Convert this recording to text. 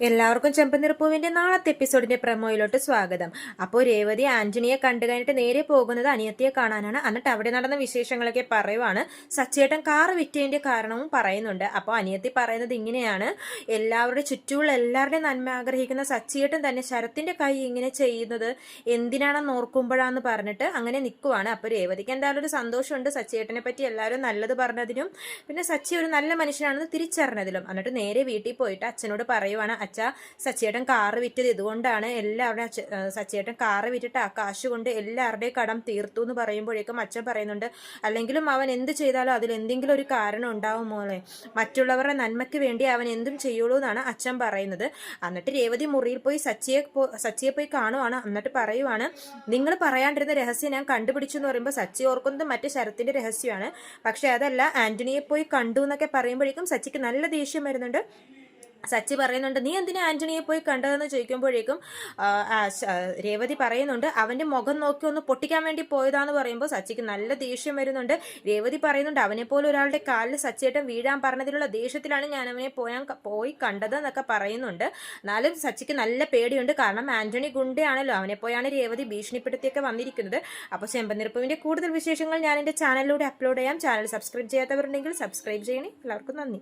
എല്ലാവർക്കും ചെമ്പനിറപ്പൂവിന്റെ നാളത്തെ എപ്പിസോഡിന്റെ പ്രമോയിലോട്ട് സ്വാഗതം. അപ്പോൾ രേവതി ആന്റണിയെ കണ്ടു കഴിഞ്ഞിട്ട് നേരെ പോകുന്നത് അനിയത്തിയെ കാണാനാണ്. എന്നിട്ട് അവിടെ നടന്ന വിശേഷങ്ങളൊക്കെ പറയുവാണ്. സച്ചേട്ടൻ കാർ വിറ്റതിന്റെ കാരണവും പറയുന്നുണ്ട്. അപ്പോൾ അനിയത്തി പറയുന്നത് ഇങ്ങനെയാണ്. എല്ലാവരുടെ ചുറ്റുമുള്ള എല്ലാവരുടെയും നന്മ ആഗ്രഹിക്കുന്ന സച്ചിയേട്ടൻ തന്നെ ശരത്തിന്റെ കൈ ഇങ്ങനെ ചെയ്യുന്നത് എന്തിനാണെന്ന് ഓർക്കുമ്പോഴാന്ന് പറഞ്ഞിട്ട് അങ്ങനെ നിൽക്കുവാണ് അപ്പോൾ രേവതിക്ക് എന്തായാലും ഒരു സന്തോഷമുണ്ട് സച്ചിയേട്ടനെ പറ്റി എല്ലാവരും നല്ലത് പറഞ്ഞതിനും. പിന്നെ സച്ചി ഒരു നല്ല മനുഷ്യനാണെന്ന് തിരിച്ചറിഞ്ഞതിലും. എന്നിട്ട് നേരെ വീട്ടിൽ പോയിട്ട് അച്ഛനോട് പറയുവാണ് അച്ഛ സച്ചേട്ടൻ കാറ് വിറ്റത് ഇതുകൊണ്ടാണ് എല്ലാവരുടെയും സച്ചേട്ടൻ കാറ് വിറ്റിട്ട് ആ കാശ് കൊണ്ട് എല്ലാവരുടെയും കടം തീർത്തു എന്ന് പറയുമ്പോഴേക്കും അച്ഛൻ പറയുന്നുണ്ട് അല്ലെങ്കിലും അവൻ എന്ത് ചെയ്താലും അതിൽ എന്തെങ്കിലും ഒരു കാരണം ഉണ്ടാവും മോളെ. മറ്റുള്ളവരുടെ നന്മയ്ക്ക് വേണ്ടി അവൻ എന്തും ചെയ്യുള്ളൂ എന്നാണ് അച്ഛൻ പറയുന്നത്. എന്നിട്ട് രേവതി മുറിയിൽ പോയി സച്ചിയെ സച്ചിയെ പോയി കാണുവാണ്. എന്നിട്ട് പറയുവാണ് നിങ്ങൾ പറയാണ്ടിരുന്ന രഹസ്യം ഞാൻ കണ്ടുപിടിച്ചു എന്ന് പറയുമ്പോൾ സച്ചി ഓർക്കുന്നത് മറ്റേ ശരത്തിന്റെ രഹസ്യമാണ്. പക്ഷെ അതല്ല ആന്റണിയെ പോയി കണ്ടു എന്നൊക്കെ പറയുമ്പോഴേക്കും സച്ചിക്ക് നല്ല ദേഷ്യം വരുന്നുണ്ട്. സച്ചി പറയുന്നുണ്ട് നീ എന്തിനാ ആന്റണിയെ പോയി കണ്ടതെന്ന് ചോദിക്കുമ്പോഴേക്കും രേവതി പറയുന്നുണ്ട് അവന്റെ മുഖം നോക്കി ഒന്ന് പൊട്ടിക്കാൻ വേണ്ടി പോയതാന്ന് പറയുമ്പോൾ സച്ചിക്ക് നല്ല ദേഷ്യം വരുന്നുണ്ട്. രേവതി പറയുന്നുണ്ട് അവനെ പോലെ ഒരാളുടെ കാലിൽ സച്ചിയേട്ടൻ വീഴാൻ പറഞ്ഞതിലുള്ള ദേഷ്യത്തിലാണ് ഞാൻ അവനെ പോയാൻ പോയി കണ്ടത് എന്നൊക്കെ പറയുന്നുണ്ട്. എന്നാലും സച്ചിക്ക് നല്ല പേടിയുണ്ട്. കാരണം ആന്റണി ഗുണ്ടയാണല്ലോ. അവനെ പോയാണ് രേവതി ഭീഷണിപ്പെടുത്തിയൊക്കെ വന്നിരിക്കുന്നത്. അപ്പോൾ ചെമ്പനിരപ്പുവിന്റെ കൂടുതൽ വിശേഷങ്ങൾ ഞാൻ എന്റെ ചാനലിലൂടെ അപ്ലോഡ് ചെയ്യാം. ചാനൽ സബ്സ്ക്രൈബ് ചെയ്യാത്തവരുണ്ടെങ്കിൽ സബ്സ്ക്രൈബ് ചെയ്യണേ. എല്ലാവർക്കും നന്ദി.